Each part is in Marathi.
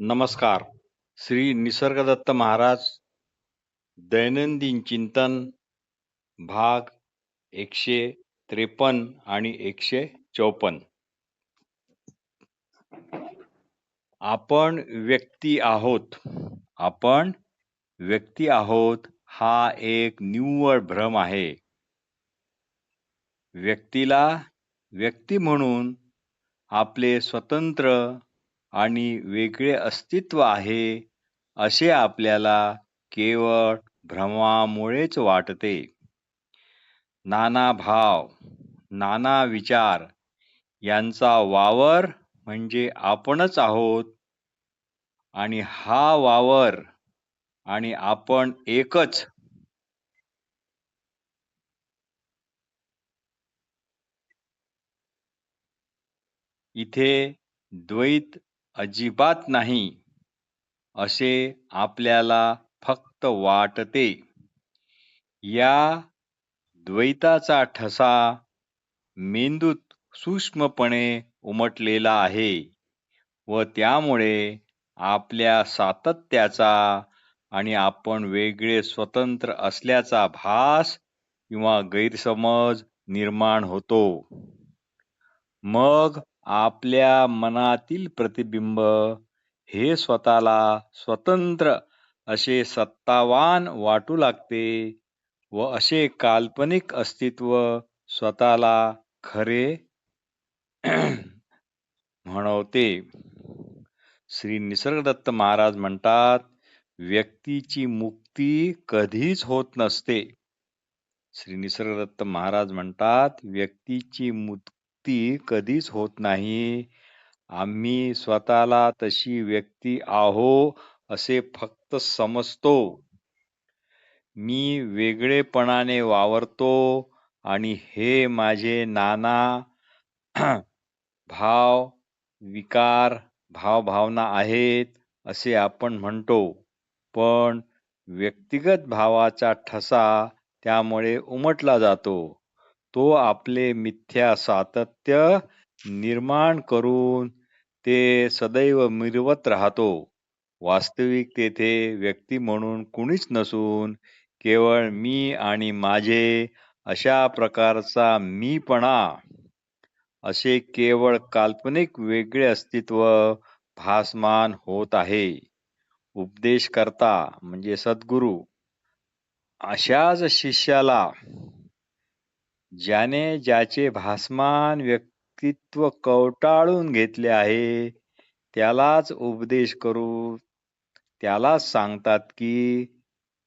नमस्कार. श्री निसर्गदत्त महाराज दैनंदिन चिंतन भाग एकशे त्रेपन्न आणि एकशे चौपन्न. आपण व्यक्ती आहोत. आपण व्यक्ती आहोत हा एक निव्वळ भ्रम आहे. व्यक्तीला व्यक्ती म्हणून आपले स्वतंत्र आणि वेगळे अस्तित्व आहे असे आपल्याला केवळ भ्रमामुळेच वाटते. नाना भाव नाना विचार यांचा वावर म्हणजे आपणच आहोत आणि हा वावर आणि आपण एकच. इथे द्वैत अजिबात नाही असे आपल्याला फक्त वाटते. या द्वैताचा ठसा मेंदूत सूक्ष्मपणे उमटलेला आहे व त्यामुळे आपल्या सातत्याचा आणि आपण वेगळे स्वतंत्र असल्याचा भास किंवा गैरसमज निर्माण होतो. मग आपल्या मनातील प्रतिबिंब हे स्वतःला स्वतंत्र असे सत्तावान वाटू लागते व असे काल्पनिक अस्तित्व स्वतःला खरे म्हणवते. श्री निसर्गदत्त महाराज म्हणतात व्यक्तीची मुक्ती कधीच होत नसते. श्री निसर्गदत्त महाराज म्हणतात व्यक्तीची व्यक्ती कधीच होत नाही. आम्ही स्वतःला तशी व्यक्ती आहो असे फक्त समजतो. मी वेगळेपणाने वावरतो आणि हे माझे नाना भाव विकार भावभावना आहेत असे आपण म्हणतो. पण व्यक्तिगत भावाचा ठसा त्यामुळे उमटला जातो. तो आपले मिथ्या सातत्य निर्माण करून ते सदैव मिरवत राहतो. वास्तविक तेथे व्यक्ती म्हणून कुणीच नसून केवळ मी आणि माझे अशा प्रकारचा मीपणा. असे केवळ काल्पनिक वेगळे अस्तित्व भासमान होत आहे. उपदेश करता म्हणजे सद्गुरू. अशाच शिष्याला ज्याने ज्याचे भासमान व्यक्तित्व कवटाळून घेतले आहे त्यालाच उपदेश करू. त्यालाच सांगतात की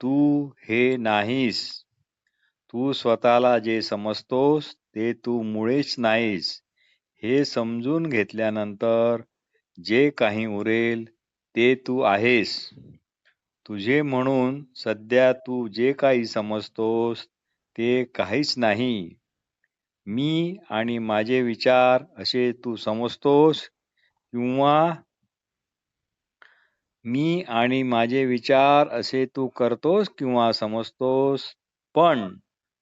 तू हे नाहीस. तू स्वतःला जे समजतोस ते तू मुळेच नाहीस. हे समजून घेतल्यानंतर जे काही उरेल ते तू आहेस. तुझे म्हणून सध्या तू जे काही समजतोस ते काहीच नाही. मी आणि माझे विचार असे तू समजतोस किंवा मी आणि माझे विचार असे तू करतोस किंवा समजतोस पण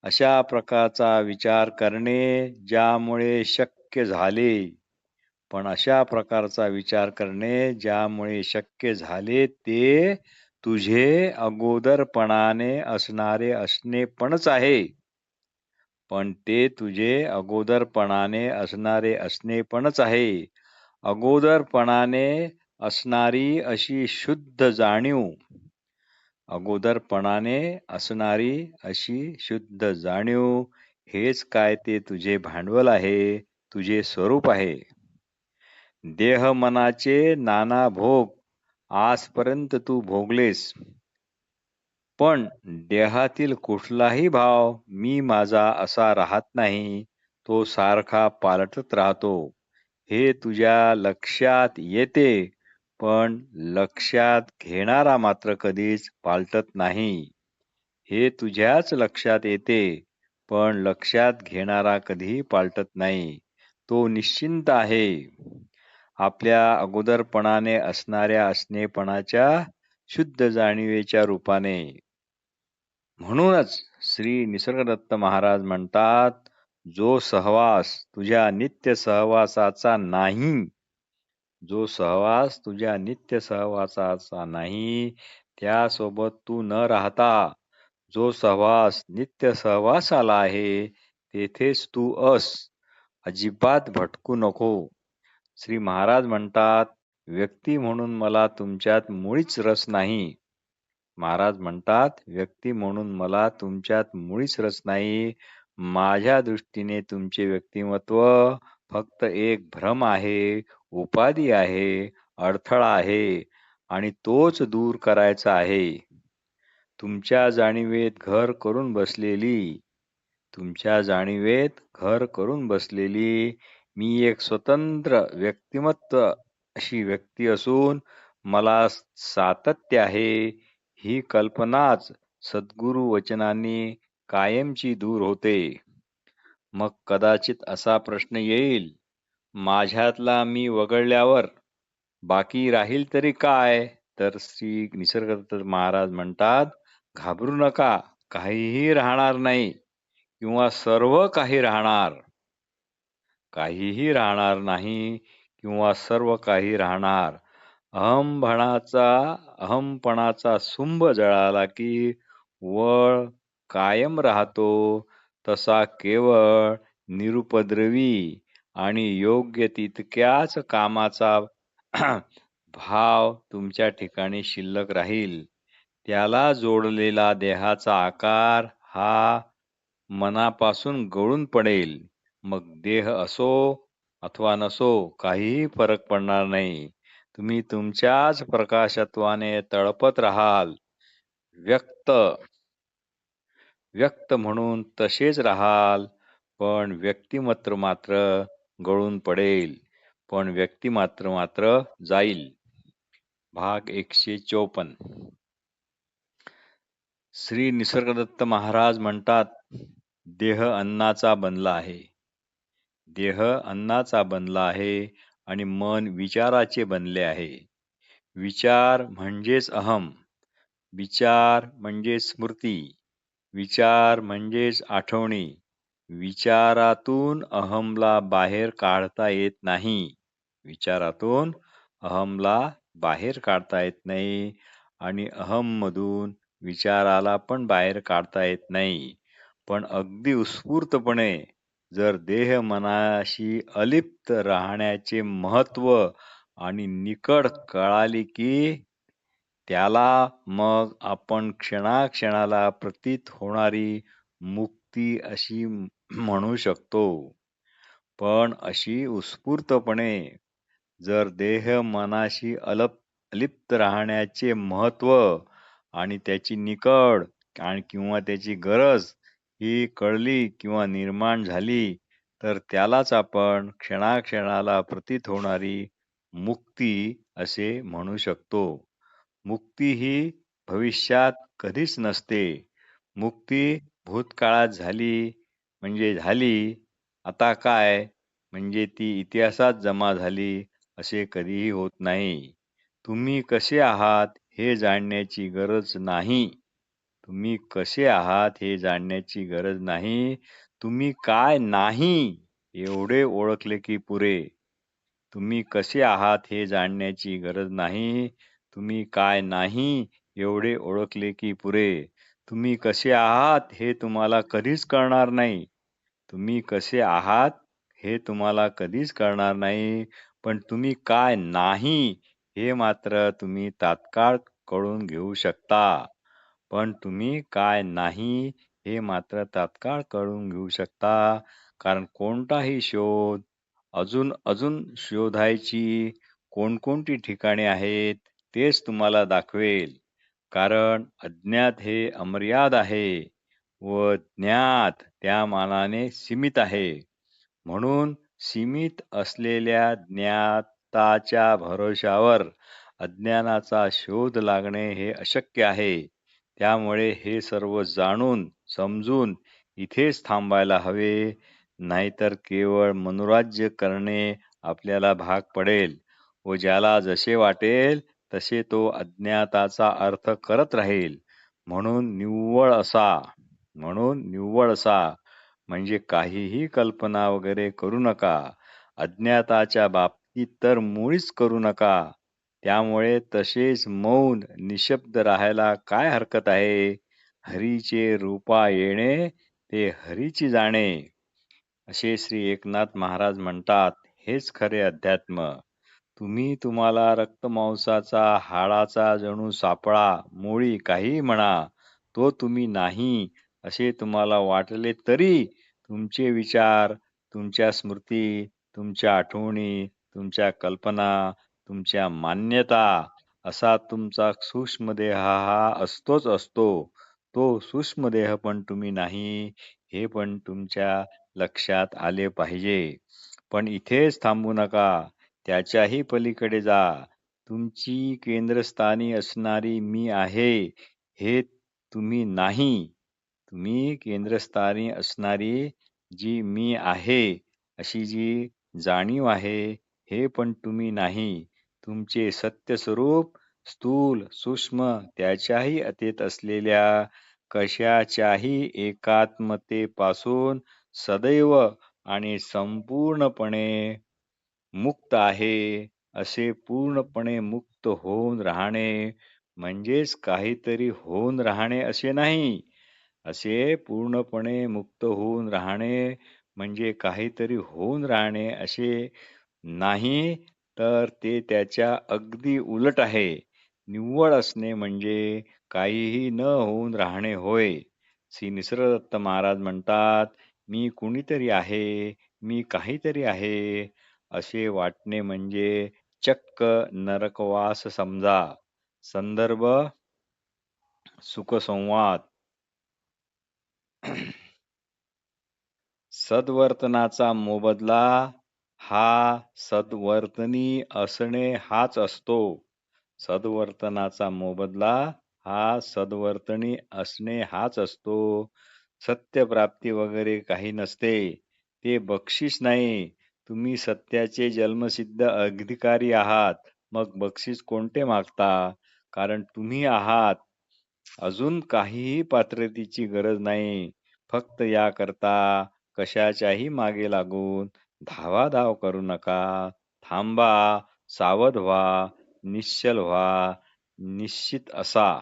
अशा प्रकारचा विचार करणे ज्यामुळे शक्य झाले पण अशा प्रकारचा विचार करणे ज्यामुळे शक्य झाले ते तुझे अगोदरपणाने असणारे असणे पणच आहे. पण ते तुझे अगोदरपणाने असणारे असणे पणच आहे. अगोदरपणाने असणारी अशी शुद्ध जाणीव. अगोदरपणाने असणारी अशी शुद्ध जाणीव. हेच काय ते तुझे भांडवल आहे तुझे स्वरूप आहे. देह मनाचे नाना भोग आजपर्यंत तू भोगलेस. पण देहातील कुठलाही भाव मी माझा असा राहत नाही तो सारखा पालटत राहतो. हे तुझ्या लक्षात येते पण लक्षात घेणारा मात्र कधीच पालटत नाही. हे तुझ्याच लक्षात येते पण लक्षात घेणारा कधीही पालटत नाही. तो निश्चिंत आहे. आपल्या अगोदरपणाने असणाऱ्या असणेपणाच्या शुद्ध जाणीवेच्या रूपाने. म्हणूनच श्री निसर्गदत्त महाराज म्हणतात जो सहवास तुझ्या नित्य सहवासाचा नाही जो सहवास तुझ्या नित्य सहवासाचा नाही त्यासोबत तू न राहता जो सहवास नित्य सहवासाला आहे तेथेच तू अस. अजिबात भटकू नको. श्री महाराज म्हणतात व्यक्ती म्हणून मला तुमच्यात मुळीच रस नाही. महाराज म्हणतात व्यक्ती म्हणून मला तुमच्यात मुळीच रस नाही. माझ्या दृष्टीने तुमचे व्यक्तिमत्व फक्त एक भ्रम आहे उपाधी आहे अडथळा आहे आणि तोच दूर करायचा आहे. तुमच्या जाणीवेत घर करून बसलेली तुमच्या जाणीवेत घर करून बसलेली मी एक स्वतंत्र व्यक्तिमत्व अशी व्यक्ती असून मला सातत्य आहे. ही कल्पनाच सद्गुरु वचनांनी कायमची दूर होते. मग कदाचित असा प्रश्न येईल माझ्यातला मी वगळल्यावर बाकी राहील तरी काय? तर श्री निसर्गदत्त महाराज म्हणतात घाबरू नका काहीही राहणार नाही किंवा सर्व काही राहणार. काहीही राहणार नाही किंवा सर्व काही राहणार. अहमपणाचा अहमपणाचा सुंभ जळाला की वळ कायम राहतो तसा केवळ निरुपद्रवी आणि योग्य तितक्याच कामाचा भाव तुमच्या ठिकाणी शिल्लक राहील. त्याला जोडलेला देहाचा आकार हा मनापासून गळून पडेल. मग देह असो अथवा नसो काहीही फरक पडणार नाही. तुम्ही तुमच्याच प्रकाशत्वाने तळपत राहाल. व्यक्त. व्यक्त म्हणून तसेच राहाल पण व्यक्तिमत्र मात्र गळून पडेल पण व्यक्तिमात्र मात्र जाईल. भाग एकशे चौपन्न. श्री निसर्गदत्त महाराज म्हणतात देह अन्नाचा बनला आहे. देह अन्नाचा बनला आहे आणि मन विचाराचे बनले आहे. विचार म्हणजेच अहम. विचार म्हणजे स्मृती. विचार म्हणजेच आठवणी. विचारातून अहमला बाहेर काढता येत नाही. विचारातून अहमला बाहेर काढता येत नाही आणि अहम मधून विचाराला पण बाहेर काढता येत नाही. पण अगदी उत्स्फूर्तपणे जर देह मनाशी अलिप्त राहण्याचे महत्त्व आणि निकड कळाली की त्याला मग आपण क्षणाक्षणाला प्रतीत होणारी मुक्ती अशी म्हणू शकतो. पण अशी उत्स्फूर्तपणे जर देह मनाशी अलप अलिप्त राहण्याचे महत्त्व आणि त्याची निकड आणि किंवा त्याची गरज ही कळली किंवा निर्माण झाली तर त्यालाच आपण क्षणाक्षणाला प्रतीत होणारी मुक्ती असे म्हणू शकतो. मुक्ती ही भविष्यात कधीच नसते. मुक्ती भूतकाळात झाली म्हणजे झाली आता काय? म्हणजे ती इतिहासात जमा झाली असे कधीही होत नाही. तुम्ही कसे आहात हे जाणण्याची गरज नाही. तुम्ही कसे आहात हे जाणण्याची गरज नाही. तुम्ही काय नाही एवढे ओळखले की पुरे. तुम्ही कसे आहात हे जाणण्याची गरज नाही. तुम्ही काय नाही एवढे ओळखले की पुरे. तुम्ही कसे आहात हे तुम्हाला कधीच कळणार नाही. तुम्ही कसे आहात हे तुम्हाला कधीच कळणार नाही. पण तुम्ही काय नाही हे मात्र तुम्ही तात्काळ कळून घेऊ शकता. पण तुम्ही काय नाही हे मात्र तात्काळ कळून घेऊ शकता. कारण कोणताही शोध अजून अजून शोधायची कोणकोणती ठिकाणे आहेत तेच तुम्हाला दाखवेल. कारण अज्ञात हे अमर्याद आहे व ज्ञात त्या मानाने सीमित आहे. म्हणून सीमित असलेल्या ज्ञाताच्या भरोशावर अज्ञानाचा शोध लागणे हे अशक्य आहे. त्यामुळे हे सर्व जाणून समजून इथेच थांबायला हवे. नाहीतर केवळ मनोराज्य करणे आपल्याला भाग पडेल व ज्याला जसे वाटेल तसे तो अज्ञाताचा अर्थ करत राहील. म्हणून निव्वळ असा म्हणून निव्वळ असा. म्हणजे काहीही कल्पना वगैरे करू नका. अज्ञाताच्या बाबतीत तर मुळीच करू नका. त्यामुळे तसेच मौन निशब्द राहायला काय हरकत आहे? हरीचे रूपा येणे ते हरीची जाणे. असे श्री एकनाथ महाराज म्हणतात हेच खरे अध्यात्म. तुम्ही तुम्हाला रक्तमांसाचा हाडाचा जणू सापळा मोळी काही म्हणा तो तुम्ही नाही असे तुम्हाला वाटले तरी तुमचे विचार तुमच्या स्मृती तुमच्या आठवणी तुमच्या कल्पना तुमच्या मान्यता असा तुमचा सूक्ष्मदेह हा असतोच असतो. तो सूक्ष्मदेह पण तुम्ही नाही हे पण तुमच्या लक्षात आले पाहिजे. पण इथेच थांबू नका. त्याच्याही पलीकडे जा. तुमची केंद्रस्थानी असणारी मी आहे हे तुम्ही नाही. तुम्ही केंद्रस्थानी असणारी जी मी आहे अशी जी जाणीव आहे हे पण तुम्ही नाही. तुमचे सत्य स्वरूप स्थूल सूक्ष्म त्याच्याही अतीत असलेल्या कशाच्याही एकात्मतेपासून सदैव आणि संपूर्णपणे मुक्त आहे असे पूर्णपणे मुक्त होऊन राहणे म्हणजेच काहीतरी होऊन राहणे असे नाही. असे पूर्णपणे मुक्त होऊन राहणे म्हणजे काहीतरी होऊन राहणे असे नाही तर ते त्याच्या अगदी उलट आहे. निव्वळ असणे म्हणजे काहीही न होऊन राहणे होय. श्री निसर्गदत्त महाराज म्हणतात मी कुणीतरी आहे मी काहीतरी आहे. असे वाटणे म्हणजे चक्क नरकवास समजा. संदर्भ सुखसंवाद. सद्वर्तनाचा मोबदला हा सद्वर्तनी असणे हाच असतो. सद्वर्तनाचा मोबदला हा सद्वर्तनी असणे हाच असतो. सत्यप्राप्ती वगैरे काही नसते. ते बक्षीस नाही. तुम्ही सत्याचे जन्मसिद्ध अधिकारी आहात. मग बक्षीस कोणते मागता? कारण तुम्ही आहात. अजून काहीही पात्रतेची गरज नाही. फक्त याकरता कशाच्याही मागे लागून धावाधाव करू नका. थांबा सावध व्हा निश्चल व्हा निश्चित असा.